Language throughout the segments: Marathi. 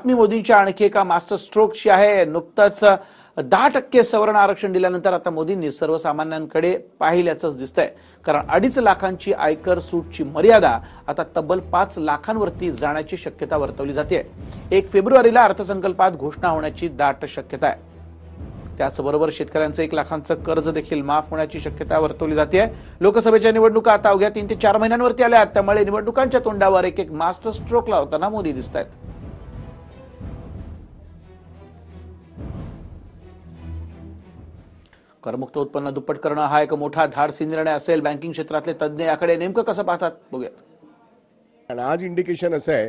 बातमी मोदींच्या आणखी एका मास्टर स्ट्रोकची आहे. नुकतंच दहा टक्के सवर्ण आरक्षण दिल्यानंतर आता मोदींनी सर्वसामान्यांकडे पाहिल्याचंच दिसतंय. कारण अडीच लाखांची आयकर सूटची मर्यादा आता तब्बल पाच लाखांवरती जाण्याची शक्यता वर्तवली जाते एक फेब्रुवारीला अर्थसंकल्पात घोषणा होण्याची दाट शक्यता आहे. त्याचबरोबर शेतकऱ्यांचं एक लाखांचं कर्ज देखील माफ होण्याची शक्यता वर्तवली जाते लोकसभेच्या निवडणुका आता अवघ्या तीन ते चार महिन्यांवरती आल्या आहेत. त्यामुळे निवडणुकांच्या तोंडावर एक एक मास्टर स्ट्रोक लावताना मोदी दिसत आहेत करमुक्त उत्पन्न दुप्पट करणं हा एक मोठा धाडसी निर्णय असेल. बँकिंग क्षेत्रातले तज्ज्ञ याकडे नेमकं कसं पाहतात? बघूयात. आणि आज इंडिकेशन असं आहे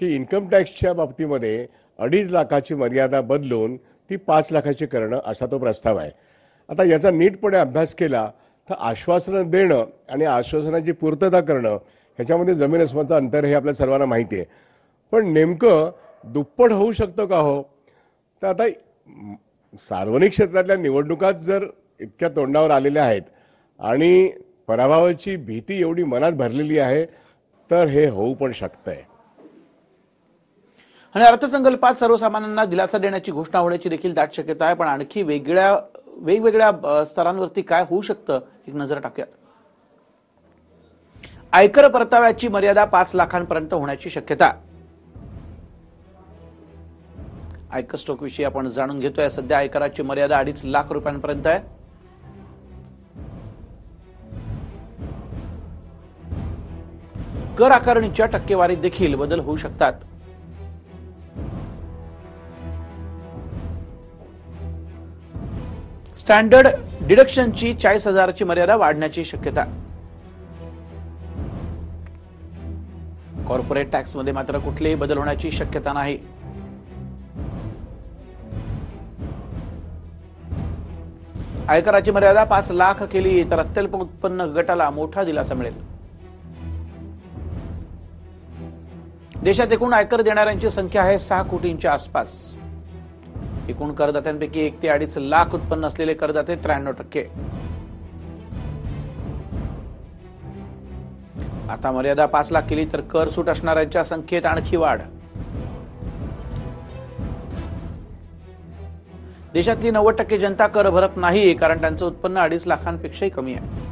की इन्कम टॅक्सच्या बाबतीमध्ये अडीच लाखाची मर्यादा बदलून ती पाच लाखाची करणं असा तो प्रस्ताव आहे. आता याचा नीटपणे अभ्यास केला तर आश्वासनं देणं आणि आश्वासनाची पूर्तता करणं ह्याच्यामध्ये जमीन अस्माचं अंतर हे आपल्या सर्वांना माहिती आहे. पण नेमकं दुप्पट होऊ शकतं का हो? तर आता सार्वजनिक क्षेत्रातल्या निवडणुकात जर इतक्या तोंडावर आलेल्या आहेत आणि पराभवाची भीती एवढी मनात भरलेली आहे तर हे होऊ पण शकतंय. आणि अर्थसंकल्पात सर्वसामान्यांना दिलासा देण्याची घोषणा होण्याची देखील दाट शक्यता आहे पण आणखी वेगळ्या वेगवेगळ्या स्तरांवरती काय होऊ शकतं एक नजर टाकूयात. आयकर परताव्याची मर्यादा पाच लाखांपर्यंत होण्याची शक्यता आयकर स्टॉकविषयी आपण जाणून घेतोय. सध्या आयकराची मर्यादा अडीच लाख रुपयांपर्यंत आहे. कर आकारणीच्या टक्केवारीत देखील बदल होऊ शकतात. स्टँडर्ड डिडक्शनची चाळीस हजाराची मर्यादा वाढण्याची शक्यता. कॉर्पोरेट टॅक्समध्ये मात्र कुठलेही बदल होण्याची शक्यता नाही. आयकराची मर्यादा पाच लाख केली तर अत्यल्प उत्पन्न गटाला मोठा दिलासा मिळेल. देशात एकूण आयकर देणाऱ्यांची संख्या आहे सहा कोटींच्या आसपास. एकूण करदात्यांपैकी एक ते अडीच लाख उत्पन्न असलेले करदाते त्र्याण्णव टक्के. आता मर्यादा पाच लाख केली तर कर सूट असणाऱ्यांच्या संख्येत आणखी वाढ. देशातली नव्वद टक्के जनता कर भरत नाही कारण त्यांचं उत्पन्न अडीच लाखांपेक्षाही कमी आहे.